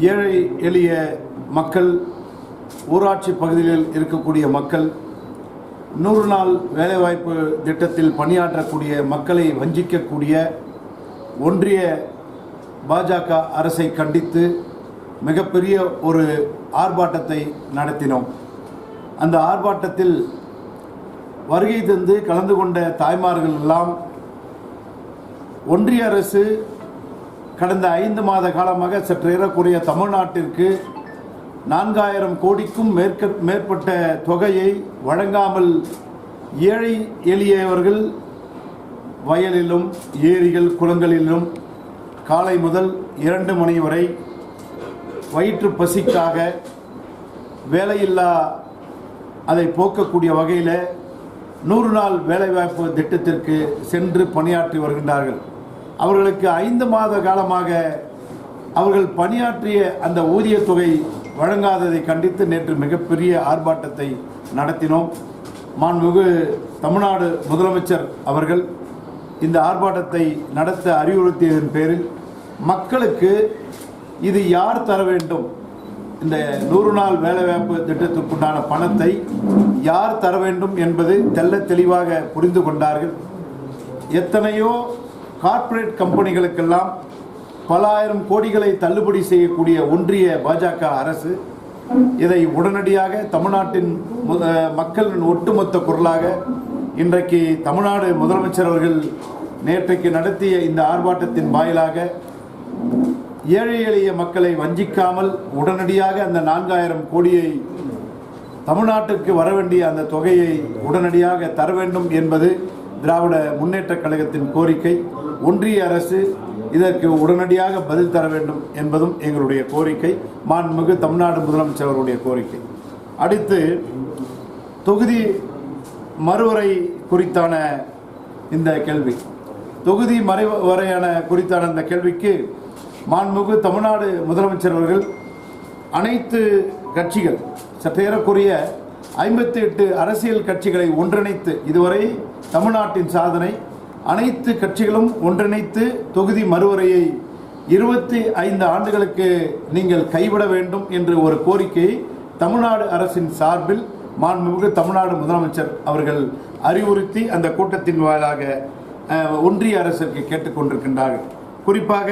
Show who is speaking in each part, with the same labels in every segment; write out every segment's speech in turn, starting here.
Speaker 1: ஏழை எளிய மக்கள் ஊராட்சி பகுதிகளில் இருக்கக்கூடிய மக்கள் நூறு நாள் வேலைவாய்ப்பு திட்டத்தில் பணியாற்றக்கூடிய மக்களை வஞ்சிக்கக்கூடிய ஒன்றிய பாஜக அரசை கண்டித்து மிகப்பெரிய ஒரு ஆர்ப்பாட்டத்தை நடத்தினோம். அந்த ஆர்ப்பாட்டத்தில் வருகை தந்து கலந்து கொண்ட தாய்மார்கள் எல்லாம் ஒன்றிய அரசு கடந்த ஐந்து மாத காலமாக சற்று ஏறக்குறைய தமிழ்நாட்டிற்கு நான்காயிரம் கோடிக்கும் மேற்க மேற்பட்ட தொகையை வழங்காமல் ஏழை எளியவர்கள் வயலிலும் ஏரிகள் குளங்களிலும் காலை முதல் இரண்டு மணி வரை வயிற்று பசிக்காக வேலையில்லா அதை போக்கக்கூடிய வகையில் நூறு நாள் வேலைவாய்ப்பு திட்டத்திற்கு சென்று பணியாற்றி வருகின்றார்கள். அவர்களுக்கு ஐந்து மாத காலமாக அவர்கள் பணியாற்றிய அந்த ஊதியத் தொகை வழங்காததை கண்டித்து நேற்று மிகப்பெரிய ஆர்ப்பாட்டத்தை நடத்தினோம். மாண்புமிகு தமிழ்நாடு முதலமைச்சர் அவர்கள் இந்த ஆர்ப்பாட்டத்தை நடத்த அறிவுறுத்தியதன் பேரில் மக்களுக்கு இது யார் தர வேண்டும்? இந்த நூறு நாள் வேலைவாய்ப்பு திட்டத்திற்குண்டான பணத்தை யார் தர வேண்டும் என்பது தெல்ல தெளிவாக புரிந்து கொண்டார்கள். எத்தனையோ கார்ப்பரேட் கம்பெனிகளுக்கெல்லாம் பல ஆயிரம் கோடிகளை தள்ளுபடி செய்யக்கூடிய ஒன்றிய பாஜக அரசு இதை உடனடியாக தமிழ்நாட்டின் மக்களின் ஒட்டுமொத்த குரலாக இன்றைக்கு தமிழ்நாடு முதலமைச்சர் அவர்கள் நேற்றைக்கு நடத்திய இந்த ஆர்ப்பாட்டத்தின் வாயிலாக ஏழை எளிய மக்களை வஞ்சிக்காமல் உடனடியாக அந்த நான்காயிரம் கோடியை தமிழ்நாட்டுக்கு வர வேண்டிய அந்த தொகையை உடனடியாக தர வேண்டும் என்பது திராவிட முன்னேற்றக் கழகத்தின் கோரிக்கை. ஒன்றிய அரசு இதற்கு உடனடியாக பதில் தர வேண்டும் என்பதும் எங்களுடைய கோரிக்கை. மாண்புமிகு தமிழ்நாடு முதலமைச்சர் அவருடைய கோரிக்கை. அடுத்து தொகுதி மறுவரை குறித்தான இந்த கேள்வி. தொகுதி மறைவரையான குறித்தான இந்த கேள்விக்கு மாண்புமிகு தமிழ்நாடு முதலமைச்சர் அவர்கள் அனைத்து கட்சிகள் சற்றேறக்குரிய ஐம்பத்தி எட்டு அரசியல் கட்சிகளை ஒன்றிணைத்து இதுவரை தமிழ்நாட்டின் சாதனை அனைத்து கட்சிகளும் ஒன்றிணைத்து தொகுதி மறுவரையை இருபத்தி ஐந்து ஆண்டுகளுக்கு நீங்கள் கைவிட வேண்டும் என்று ஒரு கோரிக்கையை தமிழ்நாடு அரசின் சார்பில் மாண்புமிகு தமிழ்நாடு முதலமைச்சர் அவர்கள் அறிவுறுத்தி அந்த கூட்டத்தின் வாயிலாக ஒன்றிய அரசுக்கு கேட்டுக்கொண்டிருக்கின்றார்கள் குறிப்பாக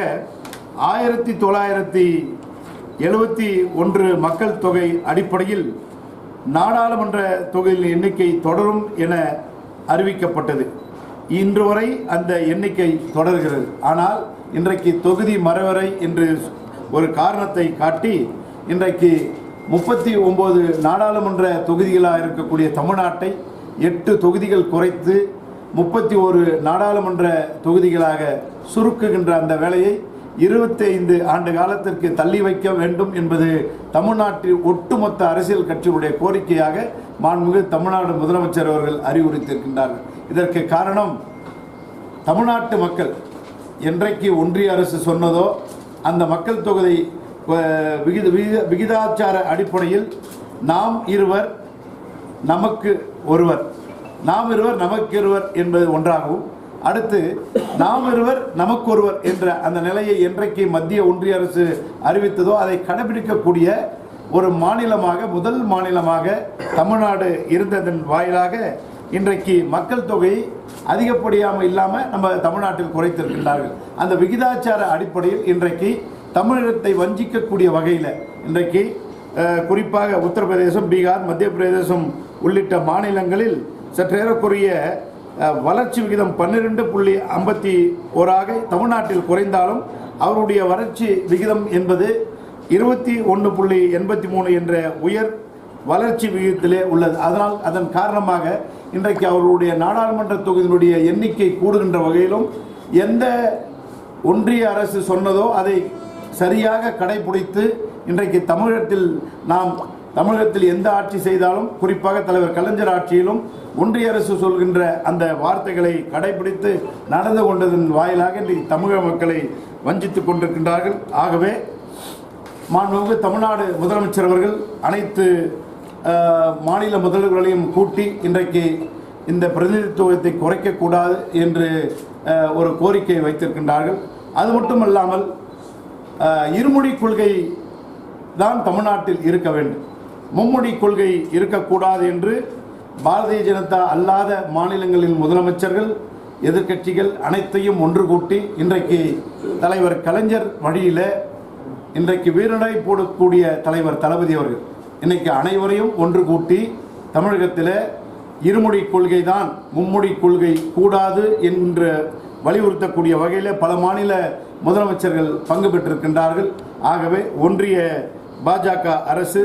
Speaker 1: ஆயிரத்தி தொள்ளாயிரத்தி எழுபத்தி ஒன்று மக்கள் தொகை அடிப்படையில் நாடாளுமன்ற தொகையின் எண்ணிக்கை தொடரும் என அறிவிக்கப்பட்டது. இன்று வரை அந்த எண்ணிக்கை தொடர்கிறது. ஆனால் இன்றைக்கு தொகுதி மறைவரை என்று ஒரு காரணத்தை காட்டி இன்றைக்கு முப்பத்தி ஒம்பது நாடாளுமன்ற தொகுதிகளாக இருக்கக்கூடிய தமிழ்நாட்டை எட்டு தொகுதிகள் குறைத்து முப்பத்தி ஒரு நாடாளுமன்ற தொகுதிகளாக சுருக்குகின்ற அந்த வேலையை இருபத்தைந்து ஆண்டு காலத்திற்கு தள்ளி வைக்க வேண்டும் என்பது தமிழ்நாட்டில் ஒட்டுமொத்த அரசியல் கட்சிகளுடைய கோரிக்கையாக மாண்புமிகு தமிழ்நாடு முதலமைச்சர் அவர்கள் அறிவுறுத்தியிருக்கின்றார்கள். இதற்கு காரணம் தமிழ்நாட்டு மக்கள். என்றைக்கு ஒன்றிய அரசு சொன்னதோ அந்த மக்கள் தொகை விகித விகித விகிதாச்சார அடிப்படையில் நாம் இருவர் நமக்கு ஒருவர். நாம் இருவர் நமக்கு இருவர் என்பது ஒன்றாகவும் அடுத்து நாம் இருவர் நமக்கு ஒருவர் என்ற அந்த நிலையை என்றைக்கு மத்திய ஒன்றிய அரசு அறிவித்ததோ அதை கடைபிடிக்கக்கூடிய ஒரு மாநிலமாக முதல் மாநிலமாக தமிழ்நாடு இருந்ததன் வாயிலாக இன்றைக்கு மக்கள் தொகை அதிகப்படியாமல் இல்லாமல் நம்ம தமிழ்நாட்டில் குறைத்திருக்கின்றார்கள். அந்த விகிதாச்சார அடிப்படையில் இன்றைக்கு தமிழகத்தை வஞ்சிக்கக்கூடிய வகையில் இன்றைக்கு குறிப்பாக உத்தரப்பிரதேசம் பீகார் மத்திய பிரதேசம் உள்ளிட்ட மாநிலங்களில் சற்றேறக்குரிய வளர்ச்சி விகிதம் பன்னிரெண்டு புள்ளி ஐம்பத்தி ஓராக தமிழ்நாட்டில் குறைந்தாலும் அவருடைய வளர்ச்சி விகிதம் என்பது இருபத்தி ஒன்று புள்ளி எண்பத்தி மூணு என்ற உயர் வளர்ச்சி விகிதத்திலே உள்ளது. அதனால் அதன் காரணமாக இன்றைக்கு அவர்களுடைய நாடாளுமன்ற தொகுதியினுடைய எண்ணிக்கை கூடுகின்ற வகையிலும் எந்த ஒன்றிய அரசு சொன்னதோ அதை சரியாக கடைபிடித்து இன்றைக்கு தமிழகத்தில் நாம் தமிழகத்தில் எந்த ஆட்சி செய்தாலும் குறிப்பாக தலைவர் கலைஞர் ஆட்சியிலும் ஒன்றிய அரசு சொல்கின்ற அந்த வார்த்தைகளை கடைபிடித்து நடந்து கொண்டதன் வாயிலாக இன்றைக்கு தமிழக மக்களை வஞ்சித்துக் கொண்டிருக்கின்றார்கள். ஆகவே மாண்புமிகு தமிழ்நாடு முதலமைச்சர் அவர்கள் அனைத்து மாநில முதல்வர்களையும் கூட்டி இன்றைக்கு இந்த பிரதிநிதித்துவத்தை குறைக்கக்கூடாது என்று ஒரு கோரிக்கை வைத்திருக்கின்றார்கள். அது மட்டுமல்லாமல் இல்லாமல் இருமொழி கொள்கை தான் தமிழ்நாட்டில் இருக்க வேண்டும். மும்மொழி கொள்கை இருக்கக்கூடாது என்று பாரதிய ஜனதா அல்லாத மாநிலங்களின் முதலமைச்சர்கள் எதிர்க்கட்சிகள் அனைத்தையும் ஒன்று கூட்டி இன்றைக்கு தலைவர் கலைஞர் வழியில் இன்றைக்கு வீரனை போடக்கூடிய தலைவர் தளபதி அவர்கள் இன்னைக்கு அனைவரையும் ஒன்று கூட்டி தமிழகத்தில் இருமொழி கொள்கை தான் மும்மொழி கொள்கை கூடாது என்ற வலியுறுத்தக்கூடிய வகையில் பல மாநில முதலமைச்சர்கள் பங்கு பெற்றிருக்கின்றார்கள். ஆகவே ஒன்றிய பாஜக அரசு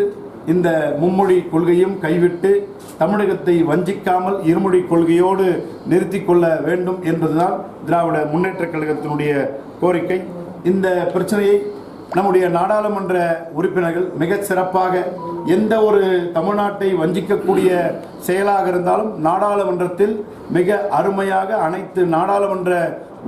Speaker 1: இந்த மும்மொழி கொள்கையும் கைவிட்டு தமிழகத்தை வஞ்சிக்காமல் இருமொழி கொள்கையோடு நிறுத்தி கொள்ள வேண்டும் என்பதுதான் திராவிட முன்னேற்றக் கழகத்தினுடைய கோரிக்கை. இந்த பிரச்சனையை நம்முடைய நாடாளுமன்ற உறுப்பினர்கள் மிக சிறப்பாக எந்த ஒரு தமிழ்நாட்டை வஞ்சிக்கக்கூடிய செயலாக இருந்தாலும் நாடாளுமன்றத்தில் மிக அருமையாக அனைத்து நாடாளுமன்ற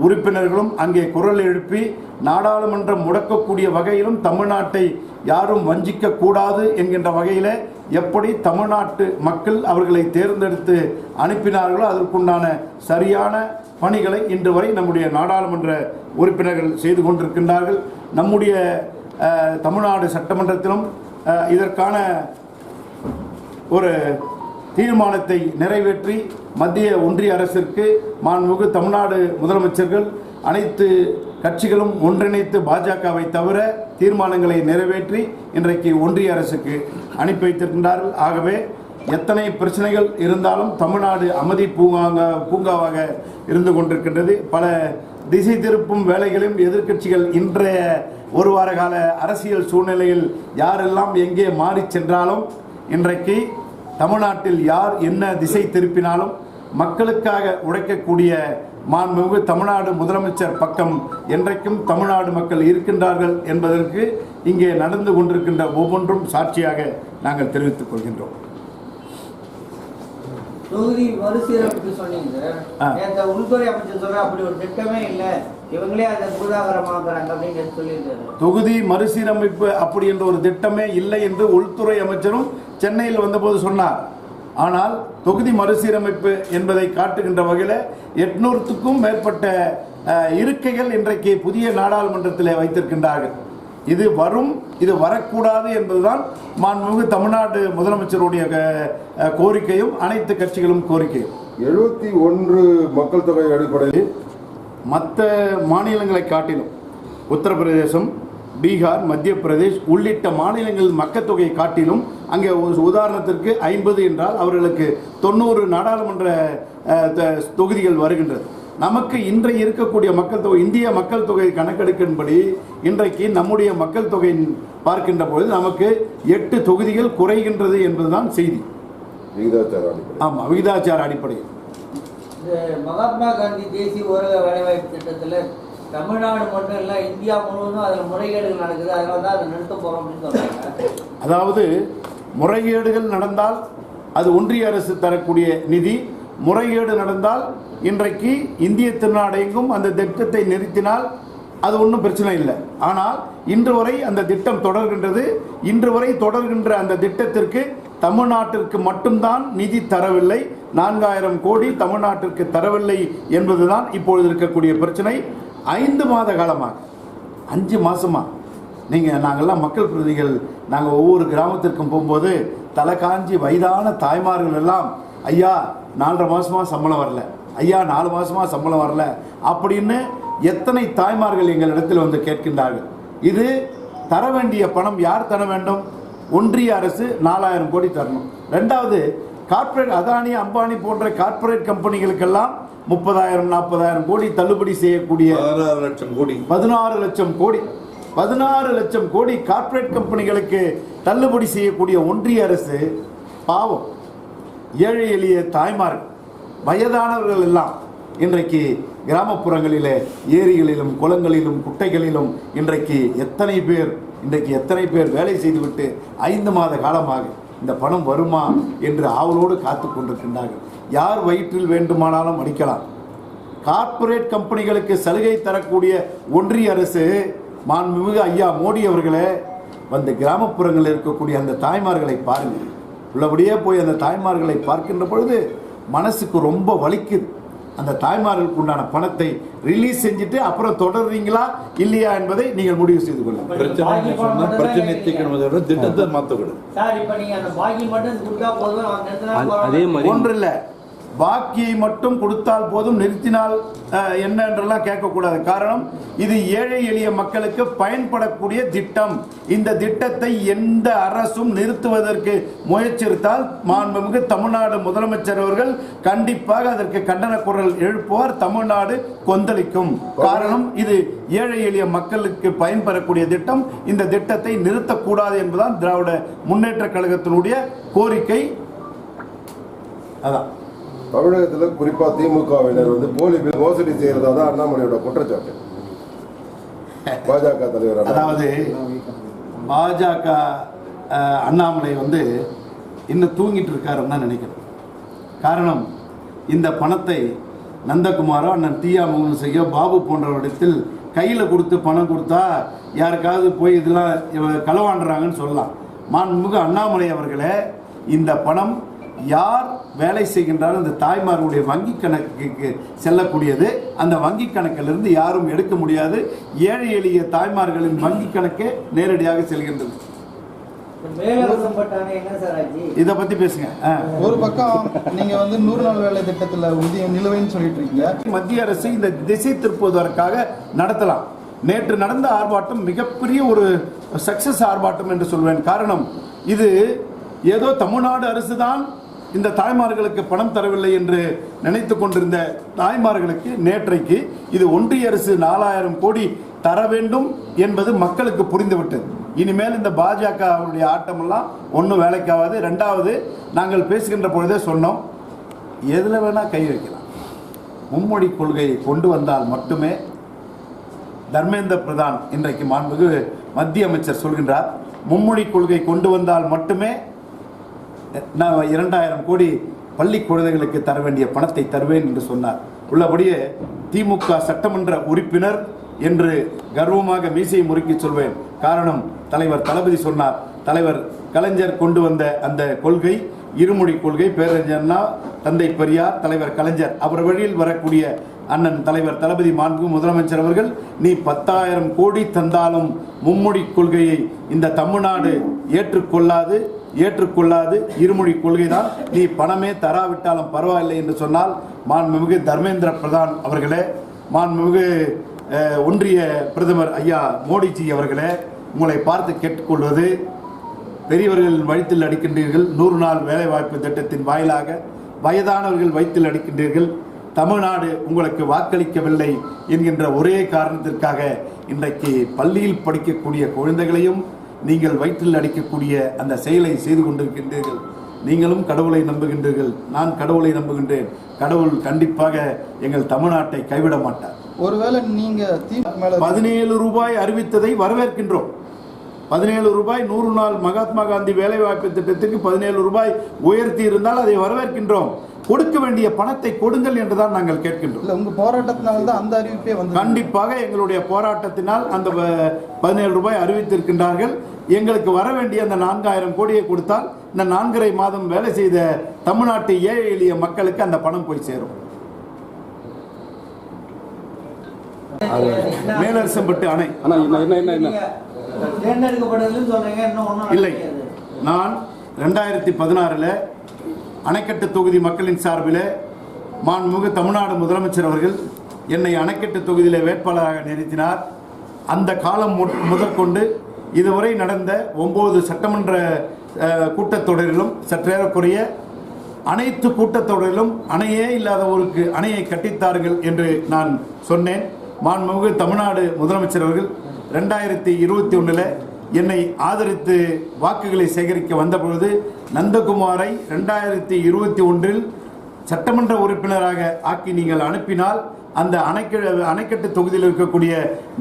Speaker 1: உறுப்பினர்களும் அங்கே குரல் எழுப்பி நாடாளுமன்றம் முடக்கக்கூடிய வகையிலும் தமிழ்நாட்டை யாரும் வஞ்சிக்க கூடாது என்கின்ற வகையில் எப்படி தமிழ்நாட்டு மக்கள் அவர்களை தேர்ந்தெடுத்து அனுப்பினார்களோ அதற்குண்டான சரியான பணிகளை இன்று வரை நம்முடைய நாடாளுமன்ற உறுப்பினர்கள் செய்து கொண்டிருக்கின்றார்கள். நம்முடைய தமிழ்நாடு சட்டமன்றத்திலும் இதற்கான ஒரு தீர்மானத்தை நிறைவேற்றி மத்திய ஒன்றிய அரசிற்கு மாண்புமிகு தமிழ்நாடு முதலமைச்சர்கள் அனைத்து கட்சிகளும் ஒன்றிணைத்து பாஜகவை தவிர தீர்மானங்களை நிறைவேற்றி இன்றைக்கு ஒன்றிய அரசுக்கு அனுப்பி வைத்திருக்கின்றார்கள். ஆகவே எத்தனை பிரச்சனைகள் இருந்தாலும் தமிழ்நாடு அமைதி பூங்காங்க பூங்காவாக இருந்து கொண்டிருக்கின்றது. பல திசை திருப்பும் வேலைகளையும் எதிர்க்கட்சிகள் இன்றைய ஒரு வார கால அரசியல் சூழ்நிலையில் யாரெல்லாம் எங்கே மாறி சென்றாலும் இன்றைக்கு தமிழ்நாட்டில் யார் என்ன திசை திருப்பினாலும் மக்களுக்காக உழைக்கக்கூடிய மாண்புமிகு தமிழ்நாடு முதலமைச்சர் பக்கம் என்றைக்கும் தமிழ்நாடு மக்கள் இருக்கின்றார்கள் என்பதற்கு இங்கே நடந்து கொண்டிருக்கின்ற ஒவ்வொன்றும் சாட்சியாக நாங்கள் தெரிவித்துக் கொள்கின்றோம்.
Speaker 2: தொகுதி மறுசீரமைப்பு சொன்னீங்க. நேற்று உள்துறை அமைச்சர் சொல்ற அப்படி ஒரு திட்டமே இல்லை. இவங்களே அதை பூதாகரமாக்குறாங்க அப்படின்னு நேத்து சொல்லியிருக்காரு
Speaker 1: தொகுதி மறுசீரமைப்பு அப்படி என்ற ஒரு திட்டமே இல்லை என்று உள்துறை அமைச்சரும் சென்னையில் வந்தபோது சொன்னார். ஆனால் தொகுதி மறுசீரமைப்பு என்பதை காட்டுகின்ற வகையில் எட்நூறுத்துக்கும் மேற்பட்ட இருக்கைகள் இன்றைக்கு புதிய நாடாளுமன்றத்தில் வைத்திருக்கின்றார்கள். இது வரும் இது வரக்கூடாது என்பதுதான் மாண்புமிகு தமிழ்நாடு முதலமைச்சருடைய கோரிக்கையும் அனைத்து கட்சிகளும் கோரிக்கையும்.
Speaker 3: எழுபத்தி ஒன்று மக்கள் தொகை அடிப்படையில்
Speaker 1: மற்ற மாநிலங்களை காட்டிலும் உத்தரப்பிரதேசம் பீகார் மத்திய பிரதேஷ் உள்ளிட்ட மாநிலங்கள் மக்கள் தொகையை காட்டிலும் அங்கே ஒரு உதாரணத்திற்கு ஐம்பது என்றால் அவர்களுக்கு தொண்ணூறு நாடாளுமன்ற தொகுதிகள் வருகின்றது. நமக்கு இன்றைய இருக்கக்கூடிய மக்கள் தொகை இந்திய மக்கள் தொகை கணக்கெடுக்கின்படி இன்றைக்கு நம்முடைய மக்கள் தொகை பார்க்கின்ற பொழுது நமக்கு எட்டு தொகுதிகள் குறைகின்றது என்பதுதான் செய்தி.
Speaker 3: விகிதாச்சார அடிப்படை.
Speaker 1: ஆமாம் விகிதாச்சார அடிப்படையில்
Speaker 2: இந்த மகாத்மா காந்தி தேசிய ஊரக வேலைவாய்ப்பு திட்டத்துல தமிழ்நாடு மட்டும் இல்ல இந்தியா முழுவதும் அதுல முறைகேடுகள் நடக்குது அதனால தான் அதை நிறுத்த போறோம் அப்படின்னு சொல்றாங்க.
Speaker 1: அதாவது முறைகேடுகள் நடந்தால் அது ஒன்றிய அரசு தரக்கூடிய நிதி முறைகேடு நடந்தால் இன்றைக்கு இந்திய திருநாடெங்கும் அந்த திட்டத்தை நிறுத்தினால் அது ஒன்றும் பிரச்சனை இல்லை. ஆனால் இன்று வரை அந்த திட்டம் தொடர்கின்றது. இன்று வரை தொடர்கின்ற அந்த திட்டத்திற்கு தமிழ்நாட்டிற்கு மட்டும்தான் நிதி தரவில்லை. நான்காயிரம் கோடி தமிழ்நாட்டிற்கு தரவில்லை என்பதுதான் இப்பொழுது இருக்கக்கூடிய பிரச்சனை. ஐந்து மாத காலமாக அஞ்சு மாதமாக நீங்கள் நாங்கள்லாம் மக்கள் பிரதிகள் நாங்கள் ஒவ்வொரு கிராமத்திற்கும் போகும்போது தலை காஞ்சி வயதான தாய்மார்கள் எல்லாம் ஐயா நாலரை மாதமாக சம்பளம் வரல. ஐயா நாலு மாதமாக சம்பளம் வரல. அப்படின்னு எத்தனை தாய்மார்கள் எங்கள் இடத்தில் வந்து கேட்கின்றார்கள். இது தர வேண்டிய பணம் யார் தர வேண்டும்? ஒன்றிய அரசு நாலாயிரம் கோடி தரணும். ரெண்டாவது கார்ப்பரேட் அதானி அம்பானி போன்ற கார்ப்பரேட் கம்பெனிகளுக்கெல்லாம் முப்பதாயிரம் நாற்பதாயிரம் கோடி தள்ளுபடி செய்யக்கூடிய
Speaker 4: பதினாறு லட்சம் கோடி.
Speaker 1: பதினாறு லட்சம் கோடி. பதினாறு லட்சம் கோடி கார்ப்பரேட் கம்பெனிகளுக்கு தள்ளுபடி செய்யக்கூடிய ஒன்றிய அரசு பாவம். ஏழை எளிய தாய்மார்கள் வயதானவர்கள் எல்லாம் இன்றைக்கு கிராமப்புறங்களிலே ஏரிகளிலும் குளங்களிலும் குட்டைகளிலும் இன்றைக்கு எத்தனை பேர் இன்றைக்கு எத்தனை பேர் வேலை செய்துவிட்டு ஐந்து மாத காலமாக இந்த பணம் வருமா என்று ஆவலோடு காத்து கொண்டிருக்கின்றார்கள். யார் வயிற்றில் வேண்டுமானாலும் அடிக்கலாம். கார்ப்பரேட் கம்பெனிகளுக்கு சலுகை தரக்கூடிய ஒன்றிய அரசு மாண்புமிகு ஐயா மோடி அவர்களே வந்து கிராமப்புறங்களில் இருக்கக்கூடிய அந்த தாய்மார்களை பாருங்கள். உள்ளபடியே போய் அந்த தாய்மார்களை பார்க்கின்ற பொழுது மனசுக்கு ரொம்ப வலிக்குது. அந்த தாய்மார்களுக்கு உண்டான பணத்தை ரிலீஸ் செஞ்சுட்டு அப்புறம் தொடர்றீங்களா இல்லையா என்பதை நீங்கள் முடிவு செய்து கொள்ளுங்கள்.
Speaker 4: பிரச்சனை சொன்னா பிரச்சனை தீர்க்கணுமே விட திட்டத்தை மாற்றக்கூடாது.
Speaker 5: அதே மாதிரி
Speaker 1: ஒன்று இல்ல. பாக்கியை மட்டும் கொடுத்தால் போதும் நிறுத்தினால் என்ன என்றெல்லாம் கேட்கக்கூடாது. காரணம் இது ஏழை எளிய மக்களுக்கு பயன்படக்கூடிய திட்டம். இந்த திட்டத்தை எந்த அரசும் நிறுத்துவதற்கு முயற்சித்தால் மாண்புமிகு தமிழ்நாடு முதலமைச்சர் அவர்கள் கண்டிப்பாக அதற்கு கண்டன குரல் எழுப்புவார் தமிழ்நாடு கொந்தளிக்கும். காரணம் இது ஏழை எளிய மக்களுக்கு பயன்பெறக்கூடிய திட்டம். இந்த திட்டத்தை நிறுத்தக்கூடாது என்பதுதான் திராவிட முன்னேற்ற கழகத்தினுடைய கோரிக்கை. அதான்.
Speaker 3: தமிழகத்தில் குறிப்பாக திமுகவினர் வந்து போலி பில் மோசடி செய்கிறதா தான் அண்ணாமலையோட குற்றச்சாட்டு. பாஜக தலைவர்
Speaker 1: அதாவது பாஜக அண்ணாமலை வந்து இன்னும் தூங்கிட்டு இருக்காருன்னு தான் நினைக்கிறேன். காரணம் இந்த பணத்தை நந்தகுமாரோ அண்ணன் டிஆ முகம் செய்யோ பாபு போன்றவரிடத்தில் கையில் கொடுத்து பணம் கொடுத்தா யாருக்காவது போய் இதெல்லாம் இவ- களவாண்டுறாங்கன்னு சொல்லலாம். மாண்புமிகு அண்ணாமலை அவர்களே இந்த பணம் யார் வேலை செய்கின்றாலும் அந்த தாய்மார்களுடைய வங்கி கணக்குக்கு செல்லக்கூடியது. அந்த வங்கி கணக்கிலிருந்து யாரும் எடுக்க முடியாது. ஏழை எளிய தாய்மார்களின் வங்கி கணக்கே நேரடியாக செல்கின்றது. இதை பத்தி பேசுங்க.
Speaker 6: ஒரு பக்கம் நீங்க வந்து நூறு நாள் வேலை திட்டத்துல ஊதியம் நிலுவைன்னு சொல்லிட்டு இருக்கீங்க.
Speaker 1: மத்திய அரசு இந்த திசை திருப்புவதற்காக நடத்தலாம். நேற்று நடந்த ஆர்ப்பாட்டம் மிகப்பெரிய ஒரு சக்சஸ் ஆர்ப்பாட்டம் என்று சொல்வேன். காரணம் இது ஏதோ தமிழ்நாடு அரசு தான் இந்த தாய்மார்களுக்கு பணம் தரவில்லை என்று நினைத்து கொண்டிருந்த தாய்மார்களுக்கு நேற்றைக்கு இது ஒன்றிய அரசு நாலாயிரம் கோடி தர வேண்டும் என்பது மக்களுக்கு புரிந்துவிட்டது. இனிமேல் இந்த பாஜக அவருடைய ஆட்டமெல்லாம் ஒன்றும் வேலைக்காகாது. ரெண்டாவது நாங்கள் பேசுகின்ற பொழுதே சொன்னோம் எதில் வேணால் கை வைக்கலாம். மும்மொழி கொள்கையை கொண்டு வந்தால் மட்டுமே தர்மேந்திர பிரதான் இன்றைக்கு மாண்புக்கு மத்திய அமைச்சர் சொல்கின்றார். மும்மொழி கொள்கை கொண்டு வந்தால் மட்டுமே நான் இரண்டாயிரம் கோடி பள்ளி குழந்தைகளுக்கு தர வேண்டிய பணத்தை தருவேன் என்று சொன்னார். உள்ளபடியே திமுக சட்டமன்ற உறுப்பினர் என்று கர்வமாக மீசையை முறுக்கி சொல்வேன். காரணம் தலைவர் தளபதி சொன்னார். தலைவர் கலைஞர் கொண்டு வந்த அந்த கொள்கை இருமொழி கொள்கை பேரறிஞர்னா தந்தை பெரியார் தலைவர் கலைஞர் அவர் வழியில் வரக்கூடிய அண்ணன் தலைவர் தளபதி மாண்பு முதலமைச்சர் அவர்கள் நீ பத்தாயிரம் கோடி தந்தாலும் மும்மொழி கொள்கையை இந்த தமிழ்நாடு ஏற்றுக்கொள்ளாது. ஏற்றுக்கொள்ளாது. இருமொழி கொள்கைதான். நீ பணமே தராவிட்டாலும் பரவாயில்லை என்று சொன்னால் மாண்புமிகு தர்மேந்திர பிரதான் அவர்களே மாண்புமிகு ஒன்றிய பிரதமர் ஐயா மோடிஜி அவர்களே உங்களை பார்த்து கேட்டுக்கொள்வது பெரியவர்கள் வயிற்றில் அடிக்கின்றீர்கள் நூறு நாள் வேலைவாய்ப்பு திட்டத்தின் வாயிலாக வயதானவர்கள் வயிற்றில் அடிக்கின்றீர்கள் தமிழ்நாடு உங்களுக்கு வாக்களிக்கவில்லை என்கின்ற ஒரே காரணத்திற்காக இன்றைக்கு பள்ளியில் படிக்கக்கூடிய குழந்தைகளையும் நீங்கள் வயிற்றில் அடிக்கக்கூடிய அந்த செயலை செய்து கொண்டிருக்கின்றீர்கள். நீங்களும் கடவுளை நம்புகின்றீர்கள். நான் கடவுளை நம்புகின்றேன். கடவுள் கண்டிப்பாக எங்கள் தமிழ்நாட்டை கைவிட மாட்டார்.
Speaker 6: ஒருவேளை நீங்க திமுக மேல
Speaker 1: பதினேழு ரூபாய் அறிவித்ததை வரவேற்கின்றோம். பதினேழு ரூபாய் நூறு நாள் மகாத்மா காந்தி வேலைவாய்ப்பு திட்டத்திற்கு பதினேழு ரூபாய் உயர்த்தி இருந்தால் அதை வரவேற்கின்றோம். கொடுக்க வேண்டிய பணத்தை கொடுங்கள் என்றுதான் நாங்கள் கேட்கின்றோம்.
Speaker 6: இல்ல உங்க போராட்டத்தினால தான் அந்த அறிவிப்பே வந்து
Speaker 1: கண்டிப்பாக எங்களுடைய போராட்டத்தினால் அந்த பதினேழு ரூபாய் அறிவித்திருக்கின்றார்கள். எங்களுக்கு வர வேண்டிய அந்த நான்காயிரம் கோடியை கொடுத்தால் இந்த நான்கரை மாதம் வேலை செய்த தமிழ்நாட்டு ஏழை எளிய மக்களுக்கு அந்த பணம் போய் சேரும். மேலரசம்பட்டு அணை. இல்லை. நான் ரெண்டாயிரத்தி பதினாறில் அணைக்கட்டு தொகுதி மக்களின் சார்பில் மாண்புமிகு தமிழ்நாடு முதலமைச்சர் அவர்கள் என்னை அணைக்கட்டு தொகுதியில் வேட்பாளராக நிறுத்தினார் அந்த காலம் முதற்கொண்டு இதுவரை நடந்த ஒன்பது சட்டமன்ற கூட்டத்தொடரிலும் சற்றேறக்குறைய அனைத்து கூட்டத்தொடரிலும் அணையே இல்லாதவருக்கு அணையை கட்டித்தார்கள் என்று நான் சொன்னேன். மாண்புமிகு தமிழ்நாடு முதலமைச்சர் அவர்கள் ரெண்டாயிரத்தி இருபத்தி ஒன்றில் என்னை ஆதரித்து வாக்குகளை சேகரிக்க வந்தபொழுது நந்தகுமாரை ரெண்டாயிரத்தி இருபத்தி ஒன்றில் சட்டமன்ற உறுப்பினராக ஆக்கி நீங்கள் அனுப்பினால் அந்த அணைக்க அணைக்கட்டு தொகுதியில் இருக்கக்கூடிய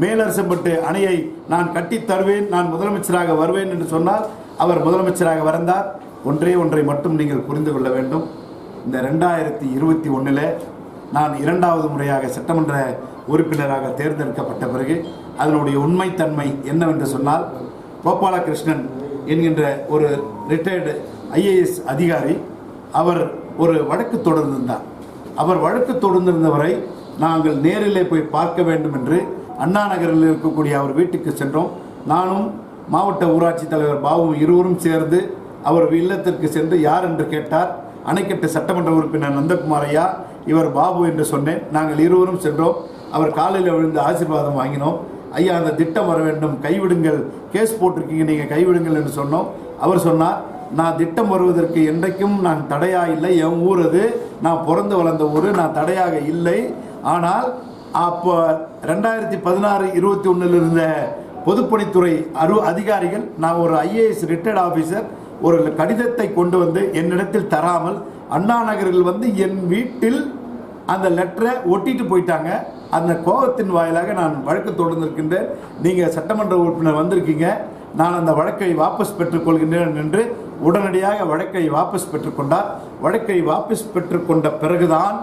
Speaker 1: மேலரசம்பட்டு அணையை நான் கட்டித் தருவேன் நான் முதலமைச்சராக வருவேன் என்று சொன்னால் அவர் முதலமைச்சராக வந்தார். ஒன்றே ஒன்றை மட்டும் நீங்கள் புரிந்து கொள்ள வேண்டும். இந்த ரெண்டாயிரத்தி இருபத்தி ஒன்றில் நான் இரண்டாவது முறையாக சட்டமன்ற உறுப்பினராக தேர்ந்தெடுக்கப்பட்ட பிறகு அதனுடைய உண்மைத்தன்மை என்னவென்று சொன்னால் கோபாலகிருஷ்ணன் என்கின்ற ஒரு ரிட்டையர்டு ஐஏஎஸ் அதிகாரி அவர் ஒரு வழக்கு தொடர்ந்திருந்தார். அவர் வழக்கு தொடர்ந்திருந்தவரை நாங்கள் நேரிலே போய் பார்க்க வேண்டும் என்று அண்ணா நகரில் இருக்கக்கூடிய அவர் வீட்டுக்கு சென்றோம். நானும் மாவட்ட ஊராட்சி தலைவர் பாபுவும் இருவரும் சேர்ந்து அவர் இல்லத்திற்கு சென்று யார் என்று கேட்டார். அணைக்கட்டு சட்டமன்ற உறுப்பினர் நந்தகுமார் ஐயா இவர் பாபு என்று சொன்னேன். நாங்கள் இருவரும் சென்றோம். அவர் காலையில் விழுந்து ஆசீர்வாதம் வாங்கினோம். ஐயா அந்த திட்டம் வர வேண்டும். கைவிடுங்கள். கேஸ் போட்டிருக்கீங்க நீங்கள் கைவிடுங்கள் என்று சொன்னோம். அவர் சொன்னார் நான் திட்டம் வருவதற்கு என்றைக்கும் நான் தடையாக இல்லை. என் ஊர் அது. நான் பிறந்து வளர்ந்த ஊர். நான் தடையாக இல்லை. ஆனால் அப்போ ரெண்டாயிரத்தி பதினாறு இருபத்தி ஒன்றில் இருந்த பொதுப்பணித்துறை அரு அதிகாரிகள் நான் ஒரு ஐஏஎஸ் ரிட்டையர்ட் ஆஃபீஸர் ஒரு கடிதத்தை கொண்டு வந்து என்னிடத்தில் தராமல் அண்ணா நகரில் வந்து என் வீட்டில் அந்த லெட்டரை ஒட்டிட்டு போயிட்டாங்க. அந்த கோபத்தின் வாயிலாக நான் வழக்கு தொடர்ந்திருக்கின்றேன். நீங்கள் சட்டமன்ற உறுப்பினர் வந்திருக்கீங்க. நான் அந்த வழக்கை வாபஸ் பெற்றுக்கொள்கின்றேன் என்று உடனடியாக வழக்கை வாபஸ் பெற்றுக்கொண்டார். வழக்கை வாபஸ் பெற்றுக்கொண்ட பிறகுதான்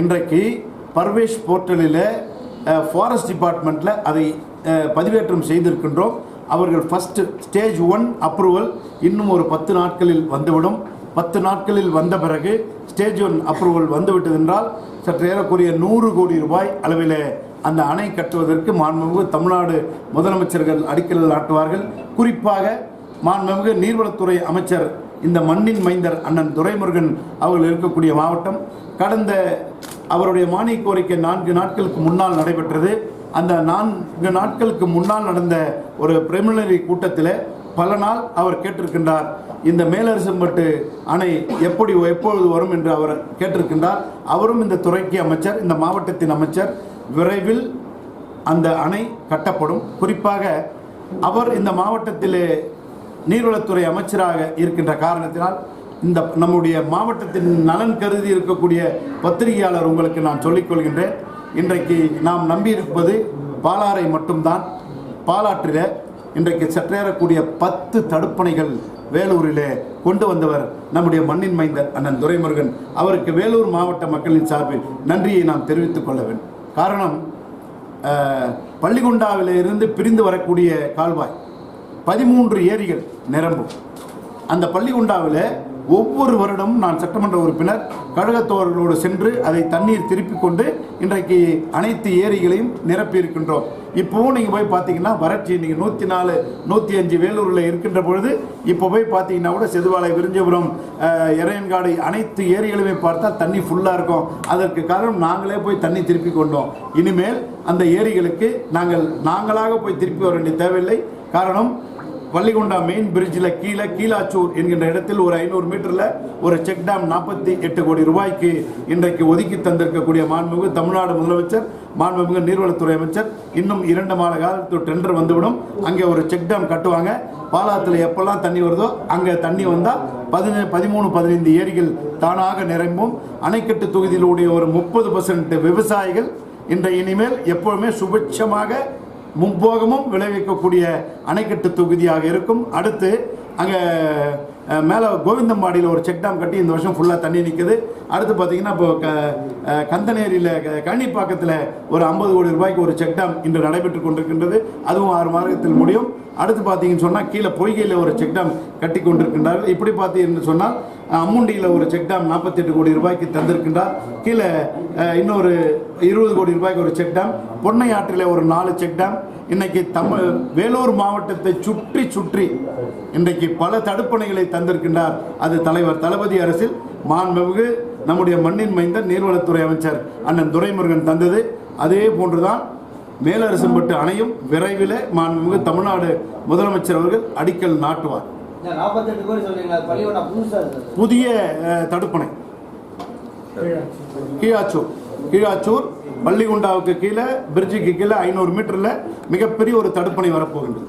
Speaker 1: இன்றைக்கு பர்வேஷ் போர்ட்டலில் ஃபாரஸ்ட் டிபார்ட்மெண்ட்டில் அதை பதிவேற்றம் செய்திருக்கின்றோம். அவர்கள் ஃபஸ்ட்டு ஸ்டேஜ் ஒன் அப்ரூவல் இன்னும் ஒரு பத்து நாட்களில் வந்துவிடும். பத்து நாட்களில் வந்த பிறகு ஸ்டேஜ் ஒன் அப்ரூவல் வந்துவிட்டது என்றால் சற்று ஏறக்குறைய நூறு கோடி ரூபாய் அளவில் அந்த அணை கட்டுவதற்கு மாண்புமிகு தமிழ்நாடு முதலமைச்சர்கள் அடிக்கல் நாட்டுவார்கள் குறிப்பாக மாண்புமிகு நீர்வளத்துறை அமைச்சர் இந்த மண்ணின் மைந்தர் அண்ணன் துரைமுருகன் அவர்கள் இருக்கக்கூடிய மாவட்டம். கடந்த அவருடைய மானிய கோரிக்கை நான்கு நாட்களுக்கு முன்னால் நடைபெற்றது. அந்த நான்கு நாட்களுக்கு முன்னால் நடந்த ஒரு பிரிமினரி கூட்டத்தில் பல நாள் அவர் கேட்டிருக்கின்றார். இந்த மேலரசம்பட்டு அணை எப்படி எப்பொழுது வரும் என்று அவர் கேட்டிருக்கின்றார். அவரும் இந்த துறைக்கு அமைச்சர் இந்த மாவட்டத்தின் அமைச்சர். விரைவில் அந்த அணை கட்டப்படும். குறிப்பாக அவர் இந்த மாவட்டத்திலே நீர்வளத்துறை அமைச்சராக இருக்கின்ற காரணத்தினால் இந்த நம்முடைய மாவட்டத்தின் நலன் கருதி இருக்கக்கூடிய பத்திரிகையாளர் உங்களுக்கு நான் சொல்லிக் கொள்கின்றேன். இன்றைக்கு நாம் நம்பியிருப்பது பாலாறை மட்டும்தான். பாலாற்றில் இன்றைக்கு சற்றேறக்கூடிய பத்து தடுப்பணைகள் வேலூரிலே கொண்டு வந்தவர் நம்முடைய மண்ணின் மைந்தர் அண்ணன் துரைமுருகன். அவருக்கு வேலூர் மாவட்ட மக்களின் சார்பில் நன்றியை நாம் தெரிவித்துக் கொள்ள வேண்டும். காரணம் அஹ், இருந்து பிரிந்து வரக்கூடிய கால்வாய். பதிமூன்று ஏரிகள் நிரம்பும். அந்த பள்ளிகுண்டாவில் ஒவ்வொரு வருடமும் நான் சட்டமன்ற உறுப்பினர் கழகத்தோர்களோடு சென்று அதை தண்ணீர் திருப்பி கொண்டு இன்றைக்கு அனைத்து ஏரிகளையும் நிரப்பி இருக்கின்றோம் இப்போவும் நீங்கள் போய் பார்த்தீங்கன்னா வறட்சி நீங்கள் நூற்றி நாலு நூற்றி அஞ்சு வேலூரில் இருக்கின்ற பொழுது இப்போ போய் பார்த்தீங்கன்னா கூட செதுவாலை விரிஞ்சபுரம் இறையன்காடு அனைத்து ஏரிகளுமே பார்த்தா தண்ணி ஃபுல்லாக இருக்கும். அதற்கு காரணம் நாங்களே போய் தண்ணி திருப்பி கொண்டோம். இனிமேல் அந்த ஏரிகளுக்கு நாங்கள் நாங்களாக போய் திருப்பி வர வேண்டிய தேவையில்லை. காரணம் பள்ளிகொண்டா மெயின் பிரிட்ஜில் கீழே கீழாச்சூர் என்கின்ற இடத்தில் ஒரு ஐநூறு மீட்டரில் ஒரு செக் டேம் நாற்பத்தி எட்டு கோடி ரூபாய்க்கு இன்றைக்கு ஒதுக்கி தந்திருக்கக்கூடிய மாண்புமிகு தமிழ்நாடு முதலமைச்சர் மாண்புமிகு நீர்வளத்துறை அமைச்சர். இன்னும் இரண்டு மாத காலத்து டெண்டர் வந்துவிடும். அங்கே ஒரு செக் டேம் கட்டுவாங்க. பாலாத்தில் எப்பெல்லாம் தண்ணி வருதோ அங்கே தண்ணி வந்தால் பதினே பதிமூணு பதினைந்து ஏரிகள் தானாக நிரம்பும். அணைக்கட்டு தொகுதியிலுடைய ஒரு முப்பது பர்சன்ட் விவசாயிகள் இன்றைய இனிமேல் எப்பொழுதுமே சுபிட்சமாக மும்போகமும் விளைவிக்கக்கூடிய அணைக்கட்டு தொகுதியாக இருக்கும். அடுத்து அங்கே மேலே கோவிந்தம்பாடியில் ஒரு செக் டேம் கட்டி இந்த வருஷம் ஃபுல்லாக தண்ணி நிற்குது அடுத்து பார்த்தீங்கன்னா இப்போ க கந்தநேரியில் கந்தனேரியில் க- ஒரு ஐம்பது கோடி ரூபாய்க்கு ஒரு செக் டேம் இன்று நடைபெற்று கொண்டிருக்கின்றது. அதுவும் ஆறு மாதத்தில் முடியும். அடுத்து பார்த்தீங்கன்னு சொன்னால் கீழே பொய்கையில் ஒரு செக் டேம் கட்டி கொண்டிருக்கின்றார்கள் இப்படி பார்த்தீங்கன்னு சொன்னால் அம்முண்டியில் ஒரு செக் டேம் நாற்பத்தெட்டு கோடி ரூபாய்க்கு தந்திருக்கின்றார். கீழே இன்னொரு இருபது கோடி ரூபாய்க்கு ஒரு செக் டேம் பொன்னை ஆற்றில் ஒரு நாலு செக் டேம் இன்னைக்கு தமிழ் வேலூர் மாவட்டத்தை சுற்றி சுற்றி இன்றைக்கு பல தடுப்பணைகளை தந்திருக்கின்றார். அது தலைவர் தளபதி அரசில் மாண்புமிகு நம்முடைய மண்ணின் மைந்த நீர்வளத்துறை அமைச்சர் அண்ணன் துரைமுருகன் தந்தது. அதே போன்றுதான் மேலரசம்பட்டு அணையும் விரைவில் மாண்புமிகு தமிழ்நாடு முதலமைச்சர் அவர்கள் அடிக்கல் நாட்டுவார். புதிய தடுப்பணை. கீழாச்சூர். கீழாச்சூர் பள்ளிகுண்டாவுக்கு கீழே பிரிட்ஜுக்கு கீழே ஐநூறு மீட்டர்ல மிகப்பெரிய ஒரு தடுப்பணை வரப்போகின்றது.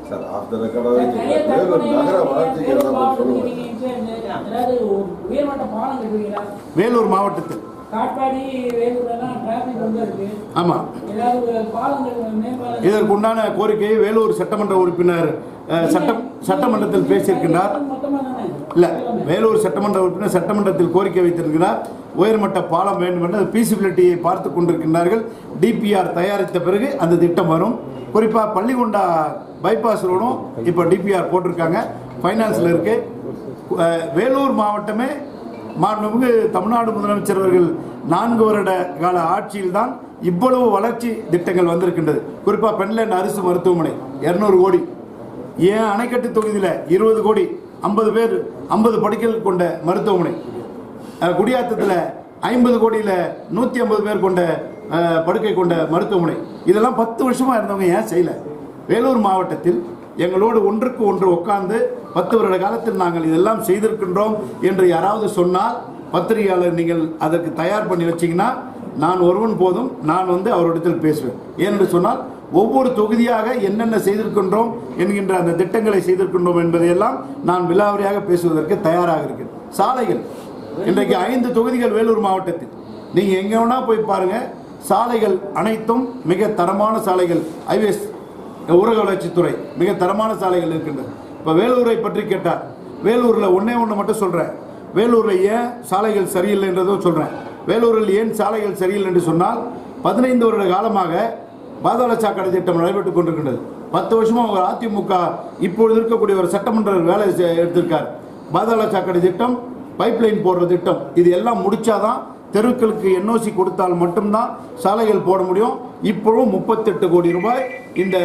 Speaker 1: வேலூர் மாவட்டத்தில்
Speaker 5: காட்பாடி வேலூர்லாம் டிராபிக் ரொம்ப இருக்கு.
Speaker 1: ஆமா.
Speaker 5: ஏதாவது பாலங்கள் மேம்பாலம்
Speaker 1: இதற்கு உண்டான கோரிக்கையை வேலூர் சட்டமன்ற உறுப்பினர் சட்டம் சட்டமன்றத்தில் பேசியிருக்கின்றார். இல்ல வேலூர் சட்டமன்ற உறுப்பினர் சட்டமன்றத்தில் கோரிக்கை வைத்திருக்கிறார். உயர்மட்ட பாலம் வேண்டும் என்று பீசிபிலிட்டியை பார்த்து கொண்டிருக்கின்றார்கள். டிபிஆர் தயாரித்த பிறகு அந்த திட்டம் வரும். குறிப்பாக பள்ளிகொண்டா பைபாஸ் ரோடும் இப்போ டிபிஆர் போட்டிருக்காங்க. ஃபைனான்ஸில் இருக்கு. அஹ், வேலூர் மாவட்டமே மாண்புமிகு தமிழ்நாடு முதலமைச்சர் அவர்கள் நான்கு வருட கால ஆட்சியில் தான் இவ்வளவு வளர்ச்சி திட்டங்கள் வந்திருக்கின்றது. குறிப்பாக பெண்லேண்ட் அரசு மருத்துவமனை இருநூறு கோடி. ஏன் அணைக்கட்டு தொகுதியில் இருபது கோடி ஐம்பது பேர் ஐம்பது படுக்கைகள் கொண்ட மருத்துவமனை. குடியாத்தத்தில் ஐம்பது கோடியில் நூற்றி ஐம்பது பேர் கொண்ட படுக்கை கொண்ட மருத்துவமனை. இதெல்லாம் பத்து வருஷமாக இருந்தவங்க ஏன் செய்யலை? வேலூர் மாவட்டத்தில் எங்களோடு ஒன்றுக்கு ஒன்று உட்கார்ந்து பத்து வருட காலத்தில் நாங்கள் இதெல்லாம் செய்திருக்கின்றோம் என்று யாராவது சொன்னால் பத்திரிகையாளர் நீங்கள் அதற்கு தயார் பண்ணி வச்சிங்கன்னா நான் ஒருவன் போதும் நான் வந்து அவரிடத்தில் பேசுவேன். ஏனென்று சொன்னால் ஒவ்வொரு தொகுதியாக என்னென்ன செய்திருக்கின்றோம் என்கின்ற அந்த திட்டங்களை செய்திருக்கின்றோம் என்பதையெல்லாம் நான் விலாவரியாக பேசுவதற்கு தயாராக இருக்கிறேன் சாலைகள். இன்றைக்கு ஐந்து தொகுதிகள் வேலூர் மாவட்டத்தில். நீங்கள் எங்கே வேணா போய் பாருங்கள் சாலைகள் அனைத்தும் மிக தரமான சாலைகள். ஹைவேஸ் ஊரக வளர்ச்சித்துறை மிக தரமான சாலைகள் இருக்கின்றன. இப்போ வேலூரை பற்றி கேட்டார். வேலூரில் ஒன்றே ஒன்று மட்டும் சொல்கிறேன் வேலூரில் ஏன் சாலைகள் சரியில்லை என்றதும் சொல்கிறேன் வேலூரில் ஏன் சாலைகள் சரியில்லை என்று சொன்னால் பதினைந்து வருட காலமாக பாதாள சாக்கடை திட்டம் நடைபெற்றுக் கொண்டிருக்கின்றது. பத்து வருஷமாக அவங்க அதிமுக இப்பொழுது இருக்கக்கூடிய ஒரு சட்டமன்ற வேலை எடுத்திருக்கார். பாதாள சாக்கடை திட்டம் பைப்லைன் போடுற திட்டம் இது எல்லாம் முடிச்சாதான் தெருக்களுக்கு என்ஓசி கொடுத்தால் மட்டும்தான் சாலைகள் போட முடியும். இப்பொழுதும் முப்பத்தெட்டு கோடி ரூபாய் இந்த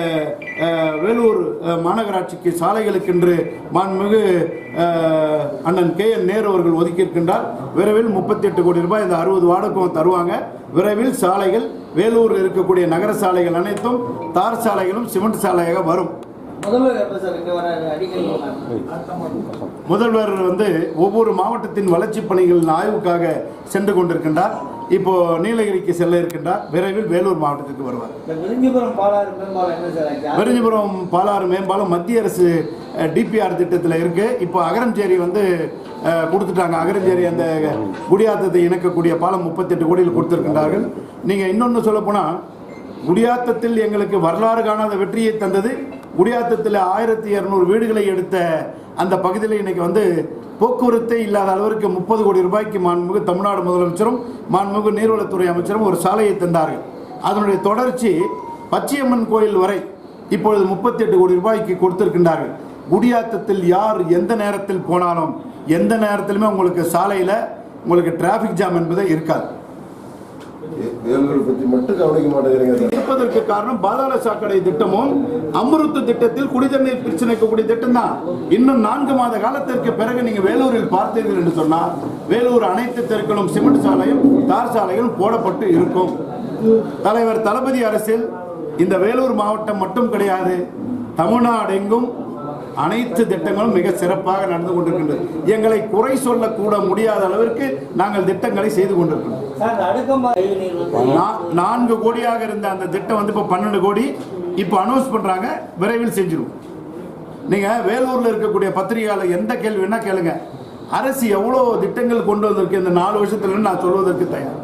Speaker 1: வேலூர் மாநகராட்சிக்கு சாலைகளுக்கென்று மாண்புமிகு அண்ணன் கே என் நேரு அவர்கள் ஒதுக்கியிருக்கின்றார். விரைவில் முப்பத்தெட்டு கோடி ரூபாய் இந்த அறுபது வார்டுக்கும் தருவாங்க. விரைவில் சாலைகள் வேலூரில் இருக்கக்கூடிய நகர சாலைகள் அனைத்தும் தார் சாலைகளும் சிமெண்ட் சாலையாக வரும்.
Speaker 2: முதல்வர்
Speaker 1: வந்து ஒவ்வொரு மாவட்டத்தின் வளர்ச்சிப் பணிகளின் ஆய்வுக்காக சென்று கொண்டிருக்கின்றார். இப்போ நீலகிரிக்கு செல்ல இருக்கின்றார். விரைவில் வேலூர் மாவட்டத்திற்கு வருவார்.
Speaker 2: விருஞ்சிபுரம் பாலாறு மேம்பாலம்
Speaker 1: மத்திய அரசு டிபிஆர் திட்டத்தில் இருக்கு. இப்போ அகரஞ்சேரி வந்து கொடுத்துட்டாங்க. அகரஞ்சேரி அந்த குடியாத்தத்தை இணைக்கக்கூடிய பாலம் முப்பத்தெட்டு கோடியில் கொடுத்திருக்கின்றார்கள். நீங்க இன்னொன்று சொல்ல போனா குடியாத்தத்தில் எங்களுக்கு வரலாறு காணாத வெற்றியை தந்தது குடியாத்தத்தில் ஆயிரத்தி இரநூறு வீடுகளை எடுத்த அந்த பகுதியில் இன்னைக்கு வந்து போக்குவரத்தே இல்லாத அளவிற்கு முப்பது கோடி ரூபாய்க்கு மாண்புமிகு தமிழ்நாடு முதலமைச்சரும் மாண்புமிகு நீர்வளத்துறை அமைச்சரும் ஒரு சாலையை தந்தார்கள். அதனுடைய தொடர்ச்சி பச்சையம்மன் கோயில் வரை இப்பொழுது முப்பத்தெட்டு கோடி ரூபாய்க்கு கொடுத்திருக்கின்றார்கள். குடியாத்தத்தில் யார் எந்த நேரத்தில் போனாலும் எந்த நேரத்திலுமே உங்களுக்கு சாலையில் உங்களுக்கு டிராஃபிக் ஜாம் என்பதே இருக்காது.
Speaker 3: வேலூர் பற்றி மட்டும் கவனிக்க மாட்டேங்கிறீங்க.
Speaker 1: இருப்பதற்கு காரணம் பாதாள சாக்கடை திட்டமும் அமிர்த திட்டத்தில் குடிதண்ணீர் பிரச்சனைக்கு கூடிய திட்டம் தான் இன்னும் நான்கு மாத காலத்திற்கு பிறகு நீங்க வேலூரில் பார்த்தீர்கள் என்று சொன்னால் வேலூர் அனைத்து தெருக்களும் சிமெண்ட் சாலையும் தார் சாலைகளும் போடப்பட்டு இருக்கும். தலைவர் தளபதி அரசில் இந்த வேலூர் மாவட்டம் மட்டும் கிடையாது தமிழ்நாடு எங்கும் அனைத்து திட்டங்களும் மிக சிறப்பாக நடந்து கொண்டிருக்கின்றது. எங்களை குறை சொல்லக்கூட முடியாத அளவிற்கு நாங்கள் திட்டங்களை செய்து கொண்டிருக்கிறோம். நான்கு கோடியாக இருந்த அந்த திட்டம் வந்து இப்போ பன்னெண்டு கோடி. இப்போ அனௌன்ஸ் பண்றாங்க விரைவில் செஞ்சிருவோம். நீங்க வேலூர்ல இருக்கக்கூடிய பத்திரிகையாளர் எந்த கேள்வி வேணா கேளுங்க. அரசு எவ்வளவு திட்டங்கள் கொண்டு வந்திருக்கு இந்த நாலு வருஷத்துல நான் சொல்வதற்கு தயார்.